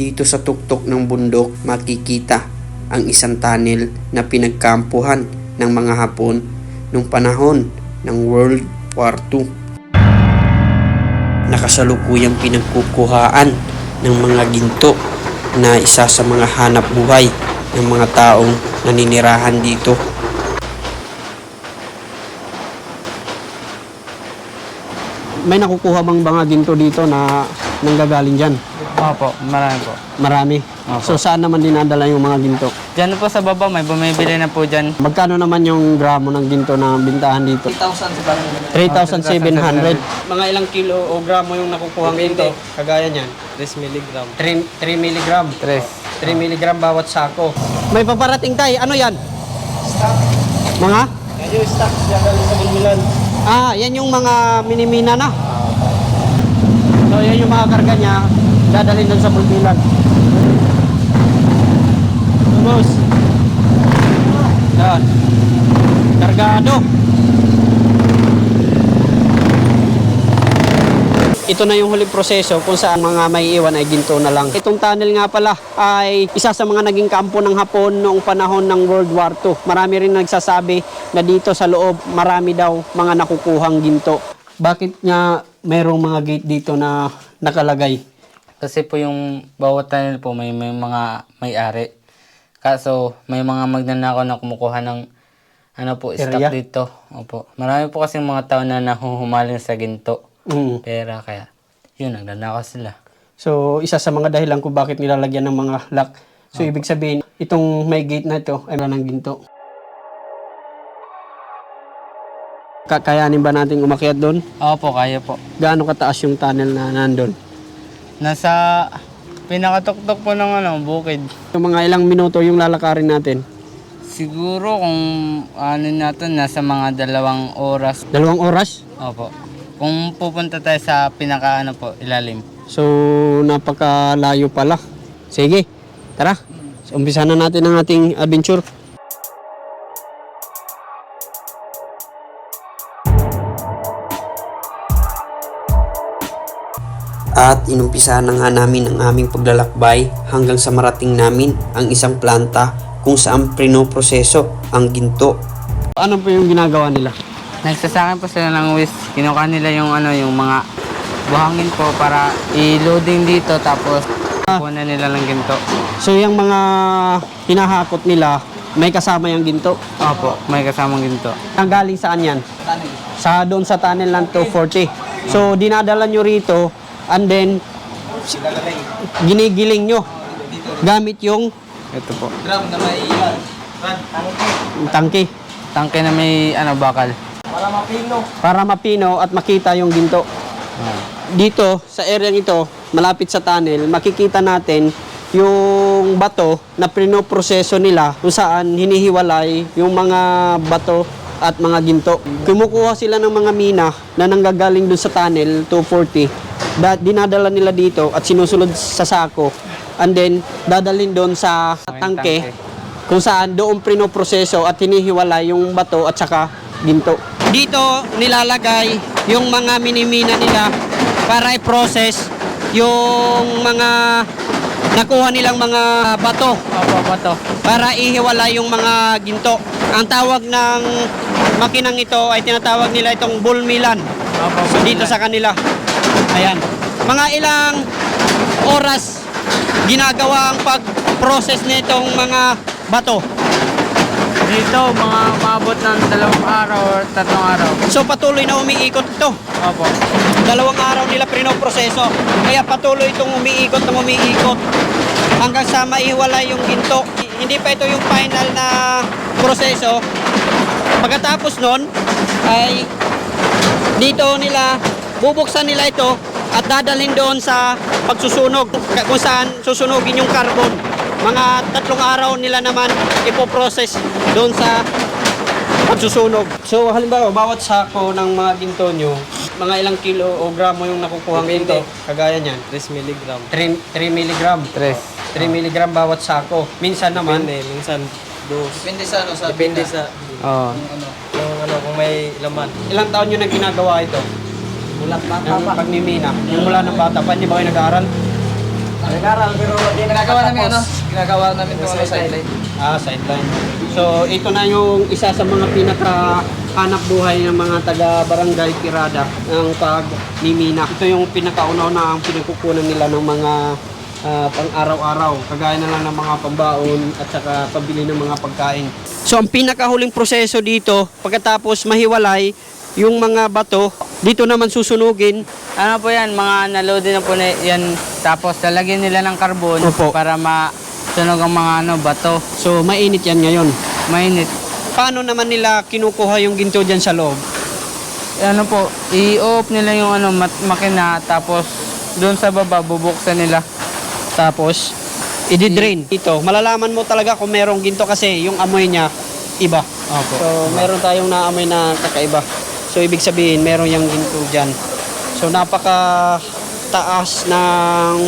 Dito sa tuktok ng bundok makikita ang isang tunnel na pinagkampuhan ng mga Hapon nung panahon ng World War II. Nakasalukuyang pinagkukuhaan ng mga ginto na isa sa mga hanap buhay ng mga taong naninirahan dito. May nakukuha bang mga ginto dito na nanggagaling dyan? Opo, marami po. Marami. Opo. So saan naman dinadala yung mga ginto? Diyan po sa baba, may bumibili na po dyan. Magkano naman yung gramo ng ginto na bintahan dito? 3,700. Mga ilang kilo o gramo yung nakukuha ng ginto? Kagaya niyan? 3 milligram. 3, 3 milligram. Tres. 3 milligram bawat sako. May paparating tayo. Ano yan? Mga? Yan yung stock galing sa Bilbilan. Ah, yan yung mga minimina na. So, yan yung mga karga niya. Dadalhin doon sa bulbilan. So, boss. Yan. Kargado. Ito na yung huling proseso kung saan mga may iwan ay ginto na lang. Itong tunnel nga pala ay isa sa mga naging kampo ng Hapon noong panahon ng World War II. Marami rin nagsasabi na dito sa loob marami daw mga nakukuhang ginto. Bakit nga mayroong mga gate dito na nakalagay? Kasi po yung bawat tunnel po may, may mga may-ari. Kaso may mga magnanakaw na kumukuha ng ano po, Area? stock dito. Opo. Marami po kasing mga tao na nahuhumaling sa ginto. Mm. Pera kaya yun, nagnanakaw sila. So, isa sa mga dahilan kung bakit nilalagyan ng mga lock. So, ibig sabihin, itong may gate na ito ay meron ng ginto. Kakayanin ba natin umakyat doon? Opo, kaya po. Gaano kataas yung tunnel na nandun? Nasa pinakatuktok po ng ano, bukid. Yung mga ilang minuto yung lalakarin natin. Siguro kung ano natin, nasa mga dalawang oras. Dalawang oras. Opo. Kung pupunta tayo sa pinaka ano po, ilalim. So, napakalayo pala. Sige, tara. So, umpisa na natin ang ating adventure. At inumpisa na nga namin ang aming paglalakbay hanggang sa marating namin ang isang planta kung saan prinoproseso ang ginto. Ano po yung ginagawa nila? Nagsasakin po sila ng whisk. Kinuha nila yung ano, yung mga buhangin po para i-loading dito tapos kukunan nila ng ginto. So yung mga hinahakot nila, may kasama yung ginto. Opo, may kasamang ginto. Ang galing saan yan? Sa doon sa tunnel ng 240. So dinadala nyo rito and then ginigiling nyo gamit yung Ito po. Gram na may iwan. tangke Tangke na may ano, bakal. Para mapino. para mapino at makita yung ginto. Dito sa area ito, malapit sa tunnel, makikita natin yung bato na prinoproseso nila kung saan hinihiwalay yung mga bato at mga ginto. Kumukuha sila ng mga mina na nanggagaling dun sa tunnel 240. Da- dinadala nila dito at sinusulod sa sako. And then, dadalhin doon sa tangke kung saan doon prinoproseso at hinihiwalay yung bato at saka ginto. Dito nilalagay yung mga minimina nila para i-process yung mga nakuha nilang mga bato Opo, bato. para ihiwalay yung mga ginto. Ang tawag ng makinang ito ay tinatawag nila itong bulmilan Opo, so, dito sa kanila. Ayan. Mga ilang oras ginagawa ang pag-process nitong mga bato. Dito, mga maabot ng dalawang araw or tatlong araw. So patuloy na umiikot ito. Opo. Dalawang araw nila prinoproseso. Kaya patuloy itong umiikot ng umiikot hanggang sa maiwalay yung ginto. Hindi pa ito yung final na proseso. Pagkatapos nun, ay dito nila, bubuksan nila ito at dadalhin doon sa pagsusunog kung saan susunugin yung carbon. Mga tatlong araw nila naman ipoprocess doon sa pagsusunog. So halimbawa, bawat sako ng mga ginto nyo, mga ilang kilo o gramo yung nakukuha ng ginto, kagaya niyan, 3 milligram. 3, 3 milligram. Tres. 3 milligram bawat sako. Minsan naman, Depende, minsan dos. Depende sa ano, sa Depende sa Oo. ano. yung ano kung may laman. ilang taon nyo na ginagawa ito? Mula bata Yung pa. pagmimina. Yung mula ng bata pa, hindi ba kayo nag-aaral? Nag-aral pero hindi Ginagawa namin ano, ginagawa namin itong ano, sideline. Ah, sideline. So, ito na yung isa sa mga pinaka hanap buhay ng mga taga Barangay Pirada ng pagmimina. Ito yung pinakauna na ang pinagkukunan nila ng mga ah, pang-araw-araw. Kagaya na lang ng mga pambaon at saka pabili ng mga pagkain. So, ang pinakahuling proseso dito, pagkatapos mahiwalay yung mga bato, dito naman susunugin. Ano po yan, mga naloaded na po na yan. Tapos lalagyan nila ng carbon Opo. para masunog ang mga ano, bato. So, mainit yan ngayon. Mainit. Paano naman nila kinukuha yung ginto dyan sa loob? Ano po, i-off nila yung ano, mat- makina. Tapos doon sa baba, bubuksan nila. Tapos, i-drain. Ito, malalaman mo talaga kung merong ginto kasi yung amoy niya iba. Opo. So, meron tayong naamoy na kakaiba. So, ibig sabihin, meron yung ginto dyan. So, napaka taas ng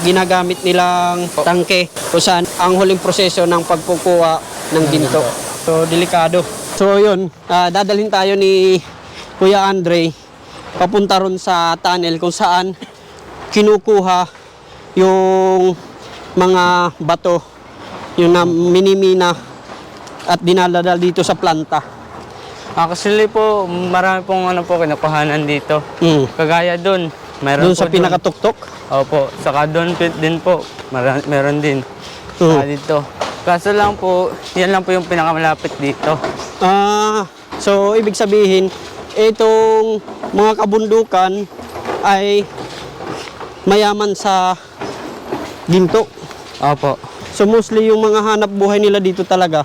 ginagamit nilang tangke kung saan ang huling proseso ng pagkukuha ng ginto. So, delikado. So, yun, ah, dadalhin tayo ni Kuya Andre papunta ron sa tunnel kung saan kinukuha yung mga bato, yung na minimina at dinaladal dito sa planta. Actually po, marami pong ano po kinukuhanan dito. Mm. Kagaya doon, meron Doon po sa pinakatuktok. Opo, saka doon pit din po, mara- meron din. Mm. Saka dito. Kaso lang po, yan lang po yung pinakamalapit dito. Ah, so ibig sabihin, itong mga kabundukan ay mayaman sa ginto. Opo. So mostly yung mga hanap buhay nila dito talaga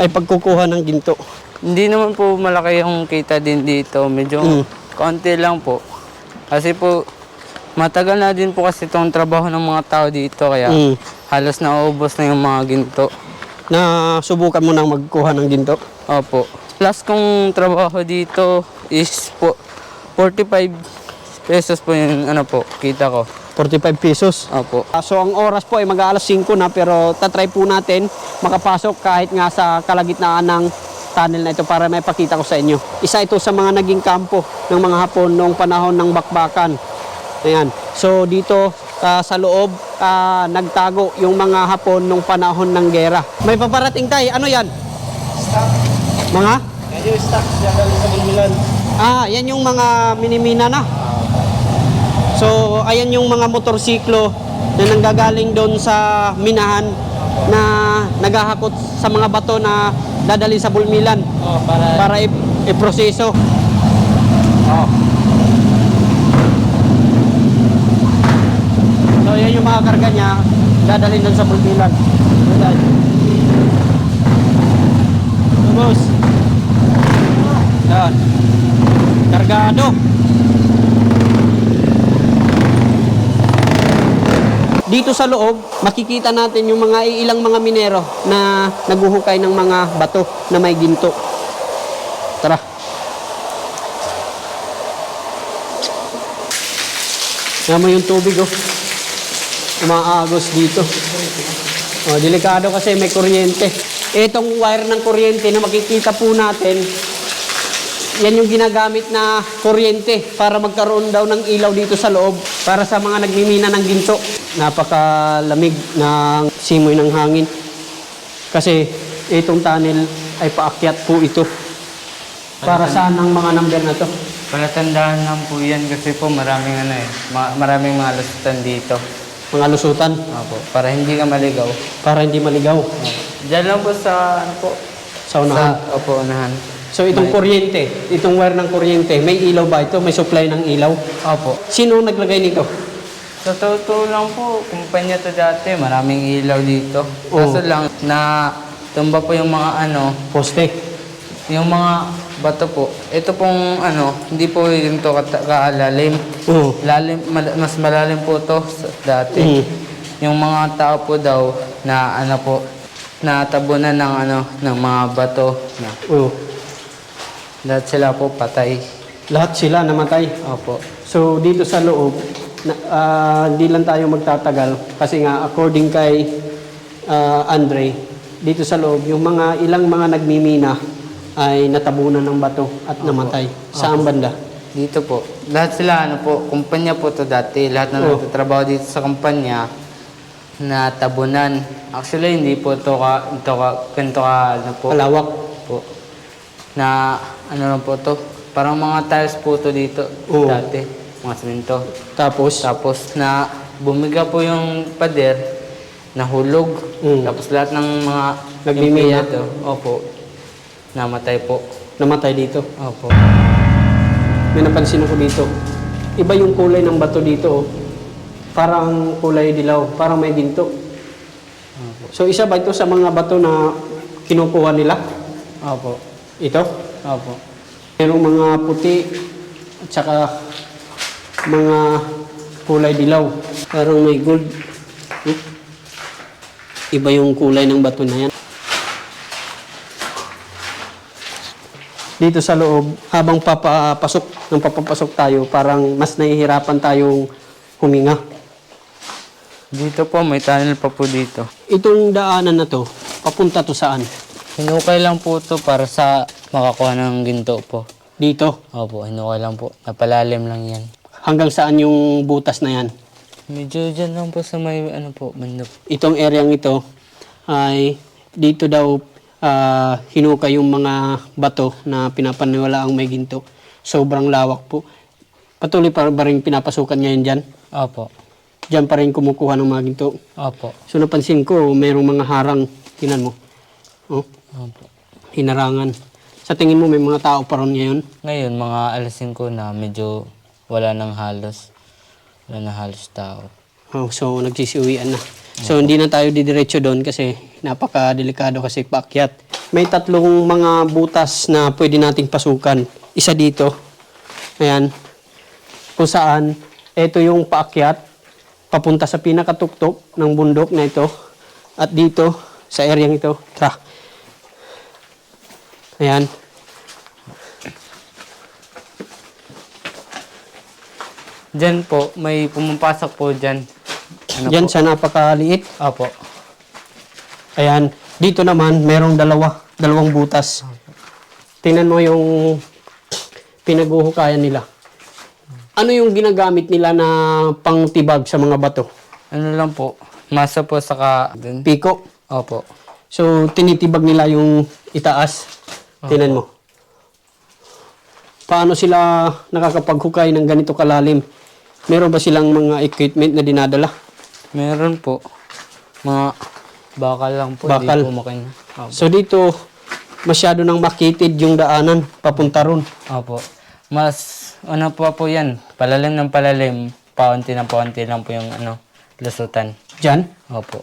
ay pagkukuha ng ginto. Hindi naman po malaki yung kita din dito. Medyo Mm. konti lang po. Kasi po, matagal na din po kasi itong trabaho ng mga tao dito. Kaya Mm. halos naubos na yung mga ginto. Na subukan mo nang magkuha ng ginto. Opo. Plus kung trabaho dito is po 45 pesos po yung ano po, kita ko. 45 pesos. Opo. Ah, So ang oras po ay mag-aalas 5 na pero tatry po natin makapasok kahit nga sa kalagitnaan ng tunnel na ito para may pakita ko sa inyo. Isa ito sa mga naging kampo ng mga Hapon noong panahon ng bakbakan. Ayan. So dito ah, sa loob ah, nagtago yung mga Hapon noong panahon ng gera. May paparating tayo. Ano yan? Mga? Medyo stuck siya galing sa Bulbilan. Ah, yan yung mga minimina na. So, ayan yung mga motorsiklo na nanggagaling doon sa minahan na naghahakot sa mga bato na dadali sa Bulmilan Oh, para para iproseso. Oh. So, yan yung mga karga niya dadalhin doon sa Bulmilan. So, boss. Yan. Kargado. Dito sa loob, makikita natin yung mga ilang mga minero na naguhukay ng mga bato na may ginto. Tara. Mo yung tubig oh. Umaagos dito. Oh, delikado kasi may kuryente. Itong wire ng kuryente na makikita po natin, yan yung ginagamit na kuryente para magkaroon daw ng ilaw dito sa loob para sa mga nagmimina ng ginto. Napakalamig ng simoy ng hangin. Kasi itong tunnel ay paakyat po ito. Para saan ang mga number na to? Palatandaan lang po yan kasi po maraming ano eh, ma- maraming mga lusutan dito. Mga lusutan Opo, para hindi ka maligaw. para hindi maligaw Diyan lang po sa ano po, sa unahan. sa opo unahan. So itong kuryente, itong wire ng kuryente, may ilaw ba ito? May supply ng ilaw? Opo. Sino ang naglagay nito? Sa totoo lang po, kumpanya to dati, maraming ilaw dito. Oo. Kaso lang, na tumba po yung mga ano, Poste. yung mga bato po. Ito pong ano, hindi po yung to kata- kaalalim. Oo. Lalim, mal- mas malalim po to sa dati. Mhm. Yung mga tao po daw na ano po, natabunan ng ano, ng mga bato na Oo. Lahat sila po patay. Lahat sila namatay. Opo. So dito sa loob, na, ah, hindi lang tayo magtatagal kasi nga according kay ah, Andre, dito sa loob, yung mga ilang mga nagmimina ay natabunan ng bato at namatay. Saan banda? Dito po. Lahat sila, ano po, kumpanya po to dati. Lahat na Oh. nagtatrabaho dito sa kumpanya na tabunan. Actually, hindi po to ka, ito ka, ganito ka, ano po. Palawak. po. Na, ano lang po to. Parang mga tiles po to dito Oo. dati. Mga simento. Tapos, Tapos na bumiga po yung pader, nahulog. Mm. Tapos lahat ng mga Nagmimina? empleyado, opo, namatay po. namatay dito. Opo. May napansin ako dito. Iba yung kulay ng bato dito. Oh. Parang kulay dilaw, parang may ginto. So isa ba ito sa mga bato na kinukuha nila? Opo. Ito? Opo. Merong mga puti at saka mga kulay dilaw. Parang may gold. Hmm? Iba yung kulay ng bato na yan. Dito sa loob, habang papapasok ng papapasok tayo, parang mas nahihirapan tayong huminga. Dito po, may tunnel pa po dito. Itong daanan na to, papunta to saan? Hinukay lang po to para sa makakuha ng ginto po. Dito. Opo, hinukay lang po. Napalalim lang yan. Hanggang saan yung butas na yan? Medyo dyan lang po sa may ano po, banda po. itong areang ito ay dito daw ah, hinukay yung mga bato na pinapaniwala ang may ginto. Sobrang lawak po. Patuloy pa ba rin pinapasukan ngayon dyan? Opo. Dyan pa rin kumukuha ng mga ginto. Opo. So napansin ko, mayroong mga harang. Tinan mo. Oh, Opo. hinarangan. Sa tingin mo, may mga tao pa ron ngayon? Ngayon, mga alas 5 na, medyo wala nang halos. Wala na halos tao. Oh, so nagsisiuwian na. So hindi na tayo didiretso doon kasi napaka-delikado kasi paakyat. May tatlong mga butas na pwede nating pasukan. Isa dito. Ayan. Kung saan, ito yung paakyat papunta sa pinakatuktok ng bundok na ito. At dito, sa area ito, tra. Ayan. Diyan po, may pumapasok po dyan. Ano Diyan po? sa napakaliit. Opo. Ayan. Dito naman, merong dalawa. Dalawang butas. Tingnan mo yung pinaguhukayan nila. Ano yung ginagamit nila na pangtibag sa mga bato? Ano lang po, masa po saka dun. Piko. Opo. So, tinitibag nila yung itaas. Tingnan mo. Paano sila nakakapaghukay ng ganito kalalim? Meron ba silang mga equipment na dinadala? Meron po. Mga bakal lang po. Bakal. Di po makina. Opo. So, dito, masyado nang makitid yung daanan papunta ron. Opo. Mas, ano po po yan, palalim ng palalim, paunti ng paunti lang po yung ano, lusutan. Diyan. Opo.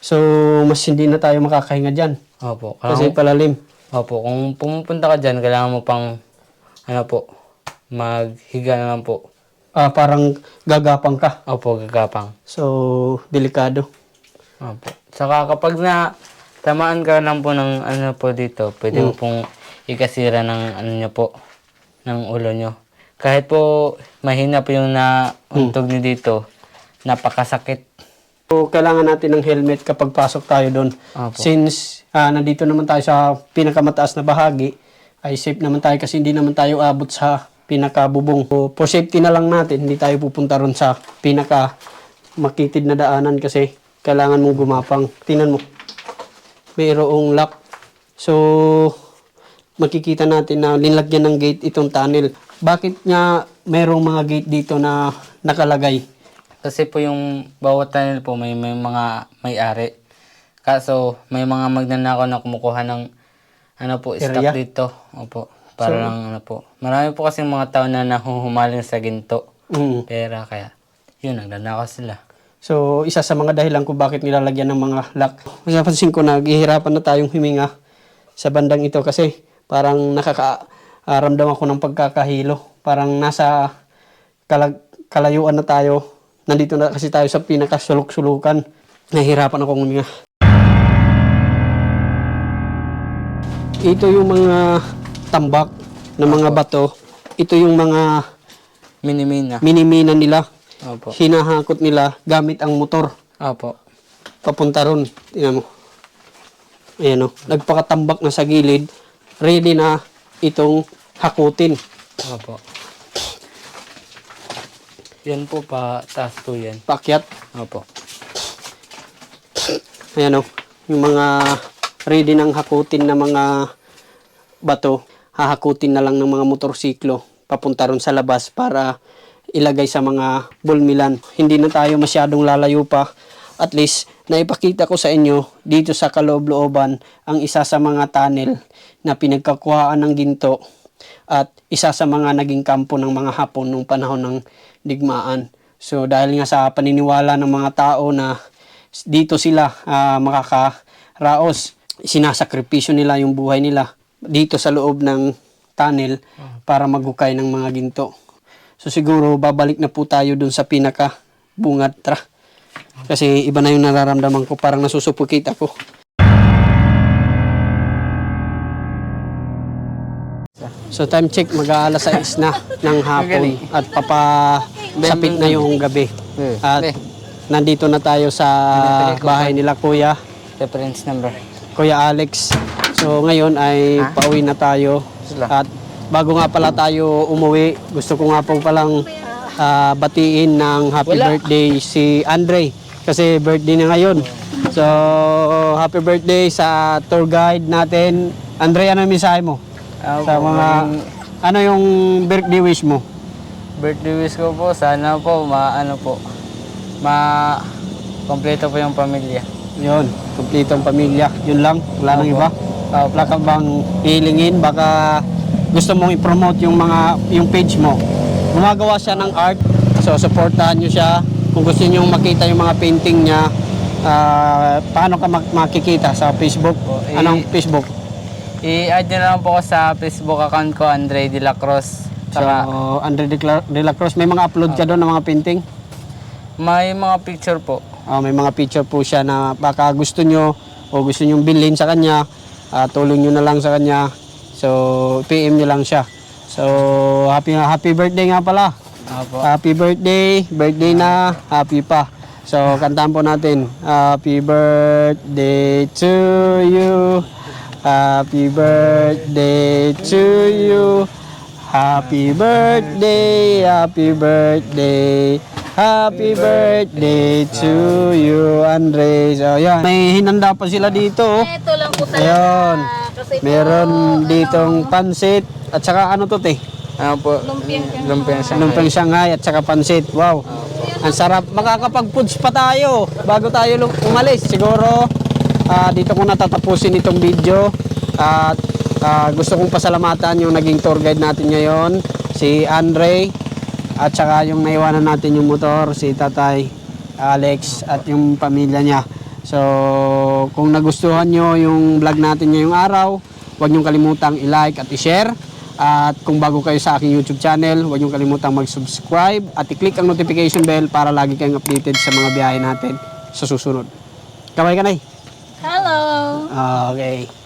So, mas hindi na tayo makakahinga dyan. Opo. Kasi Kasi, palalim. Opo, kung pumupunta ka dyan, kailangan mo pang, ano po, maghiga na lang po. Ah, parang gagapang ka. Opo, gagapang. So, delikado. Opo. Saka kapag na tamaan ka lang po ng ano po dito, pwede mo pong ikasira ng ano nyo po, ng ulo nyo. Kahit po mahina po yung nauntog nyo dito, napakasakit. So, kailangan natin ng helmet kapag pasok tayo doon. Opo. Since ah, nandito naman tayo sa pinakamataas na bahagi, ay safe naman tayo kasi hindi naman tayo abot sa pinakabubong. So, for safety na lang natin, hindi tayo pupunta ron sa pinaka makitid na daanan kasi kailangan mong gumapang. Tingnan mo. Mayroong lock. So, makikita natin na linlagyan ng gate itong tunnel. Bakit nga mayroong mga gate dito na nakalagay? Kasi po yung bawat tunnel po may, may mga may-ari. Kaso may mga magnanakaw na kumukuha ng ano po, stock Area? dito. Opo. Para lang ano po. Marami po kasi mga tao na nahuhumaling sa ginto. Mm. Pera kaya yun, nagnanakaw sila. So, isa sa mga dahilan kung bakit nilalagyan ng mga lock. Napansin ko, naghihirapan na tayong huminga sa bandang ito kasi parang nakakaramdam ako ng pagkakahilo. Parang nasa kalag- kalayuan na tayo. Nandito na kasi tayo sa pinakasulok-sulukan. Nahihirapan akong huminga. Ito yung mga tambak ng mga bato. Ito yung mga Minimina. minimina nila. Opo. Hinahakot nila gamit ang motor Opo. papunta ron. Tingnan mo. Ayan o. Nagpakatambak na sa gilid. Ready na itong hakutin. Opo. Yan po pa taas po yan. Pakyat. Opo. Ayan o. Yung mga ready ng hakutin na mga bato, hahakutin na lang ng mga motorsiklo papunta ron sa labas para ilagay sa mga bulmilan. Hindi na tayo masyadong lalayo pa. At least, naipakita ko sa inyo dito sa kaloob-looban ang isa sa mga tunnel na pinagkakuhaan ng ginto at isa sa mga naging kampo ng mga Hapon nung panahon ng digmaan. So dahil nga sa paniniwala ng mga tao na dito sila ah, makakaraos, sinasakripisyo nila yung buhay nila dito sa loob ng tunnel para maghukay ng mga ginto. So siguro babalik na po tayo dun sa pinaka bungad tra. Kasi iba na yung nararamdaman ko, parang nasusupukit ako. So time check, mag-aalas 6 na ng hapon at papasapit na yung gabi. At nandito na tayo sa bahay nila kuya, Reference number. Kuya Alex. So ngayon ay pauwi na tayo. At bago nga pala tayo umuwi, gusto ko nga po palang ah, batiin ng happy birthday si Andre. Kasi birthday na ngayon. So happy birthday sa tour guide natin. Andre, ano yung mensahe mo? Sa mga, ano yung birthday wish mo? Birthday wish ko po, sana po, ma, ano po, ma, kompleto po yung pamilya. Yun, kumpleto ang pamilya. Yun lang, wala nang iba. Uh, wala ka bang hilingin? Baka gusto mong i-promote yung mga yung page mo. Gumagawa siya ng art. So, supportahan nyo siya. Kung gusto nyo makita yung mga painting niya, ah, paano ka mak- makikita? Sa Facebook? eh, Anong Facebook? I-add nyo na lang po ko sa Facebook account ko, Andre De La Cruz. So, Saka, Andre de, Cla- de la Cruz. May mga upload ka doon ng mga painting? may mga picture po. Ah, may mga picture po siya na baka gusto nyo o gusto nyo bilhin sa kanya, ah, tulong nyo na lang sa kanya. So, PM nyo lang siya. So, happy happy birthday nga pala. Opo. Happy birthday, birthday na, happy pa. So, kantahan po natin. Happy birthday to you. Happy birthday to you. Happy birthday, happy birthday. Happy birthday to you, Andre. So, yan. May hinanda pa sila dito. oh. Ito lang po talaga. Po, Meron ditong pansit. At saka ano to, te? Ano po? Lumpiang Shanghai. Lumpiang Shanghai. Lumpang Shanghai at saka pansit. Wow. Ang sarap. Makakapag-foods pa tayo bago tayo umalis. Siguro ah, dito ko natatapusin itong video. At ah, gusto kong pasalamatan yung naging tour guide natin ngayon, si Andre. At saka yung naiwanan natin yung motor, si Tatay Alex at yung pamilya niya. So, kung nagustuhan nyo yung vlog natin ngayong araw, huwag nyo kalimutang i-like at i-share. At kung bago kayo sa aking YouTube channel, huwag niyong kalimutang mag-subscribe at i-click ang notification bell para lagi kayong updated sa mga biyahe natin sa susunod. Kamay ka na Hello! Okay.